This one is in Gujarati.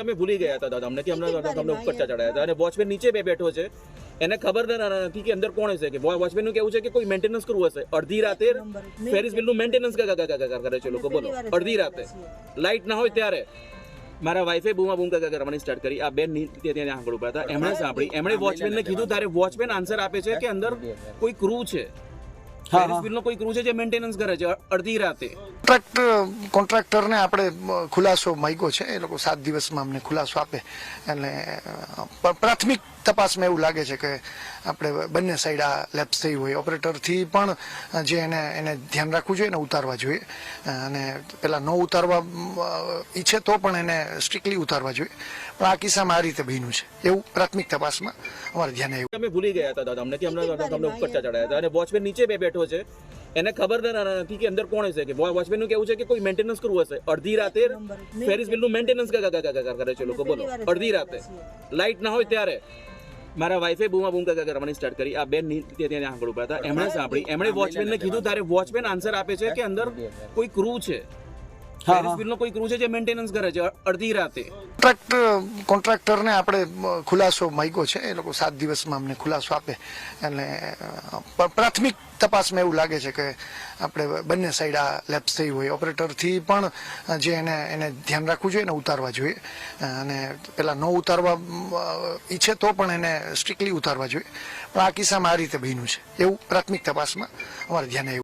અમે ભૂલી ગયા હતા દાદા. અમને કે અમને ઉપર ચડાયા હતા. અને વોચમેન નીચે બે બેઠો છે. એને ખબર ન- નથી કે અંદર કોણ હશે? કે વોચમેનનું કેવું છે કે કોઈ મેન્ટેનન્સ કરવું હશે. અડધી રાતે ફેરિસ બિલનું મેન્ટેનન્સ કરે છે લોકો? બોલો. અડધી રાતે. લાઇટ ના હોય ત્યારે. મારા વાઈફે બૂમા બૂમ કાકા કરવાની સ્ટાર્ટ કરી. આ બેન ત્યાં ત્યાં આગળ ઊભા હતા. એમણે સાંભળી. એમણે વોચમેન ને કીધું તારે વોચમેન આન્સર આપે છે કે અંદર કોઈ ક્રૂ છે? ફેરિસ બિલ નો કોઈ ક્રૂ છે જે મેન્ટેનન્સ કરે છે? અડધી રાતે. કોન્ટ્રાક્ટ કોન્ટ્રાક્ટરને આપણે ખુલાસો માંગ્યો છે. એ લોકો સાત દિવસમાં અમને ખુલાસો આપે. એટલે પ્રાથમિક તપાસમાં એવું લાગે છે કે આપણે બંને સાઈડ આ લેપ્સ થઈ હોય. ઓપરેટરથી પણ જે એને એને ધ્યાન રાખવું જોઈએ ને ઉતારવા જોઈએ. અને પેલા ન ઉતારવા ઈચ્છે તો પણ એને સ્ટ્રિક્ટલી ઉતારવા જોઈએ. પણ આ કિસ્સામાં આ રીતે ભીનું છે. એવું પ્રાથમિક તપાસમાં અમારે ધ્યાને આવ્યું. અમે ભૂલી ગયા હતા દાદા. અમને કે અમને તમને ઉપર ચડાયા હતા. અને વોચમેન નીચે બે બેઠો છે. એને ખબર નથી કે અંદર કોણ હશે કે વોચમેનનું કેવું છે કે કોઈ મેન્ટેનન્સ કરવું હશે? અડધી રાતે ફેરિસ બિલનું મેન્ટેનન્સ કરે છે લોકો બોલો. અડધી રાતે. લાઇટ ના હોય ત્યારે. મારા વાઈફે બૂમા બૂમ કાકા કરવાની સ્ટાર્ટ કરી. આ બેન ત્યાં ત્યાં આગળ ઊભા હતા એમણે સાંભળી. એમણે વોચમેન ને કીધું તારે વોચમેન આન્સર આપે છે કે અંદર કોઈ ક્રૂ છે? ફેરિસ બિલ નો કોઈ ક્રૂ છે જે મેન્ટેનન્સ કરે છે? અડધી રાતે. કોન્ટ્રાક્ટર કોન્ટ્રાક્ટરને આપણે ખુલાસો માંગ્યો છે. એ લોકો સાત દિવસમાં અમને ખુલાસો આપે. અને પ્રાથમિક તપાસમાં એવું લાગે છે કે આપણે બંને સાઈડ આ લેપ્સ થઈ હોય. ઓપરેટરથી પણ જે એને એને ધ્યાન રાખવું જોઈએ ને ઉતારવા જોઈએ. અને પેલા ન ઉતારવા ઈચ્છે તો પણ એને સ્ટ્રિક્ટલી ઉતારવા જોઈએ. પણ આ કિસ્સામાં આ રીતે બન્યું છે. એવું પ્રાથમિક તપાસમાં અમારે ધ્યાને આવ્યું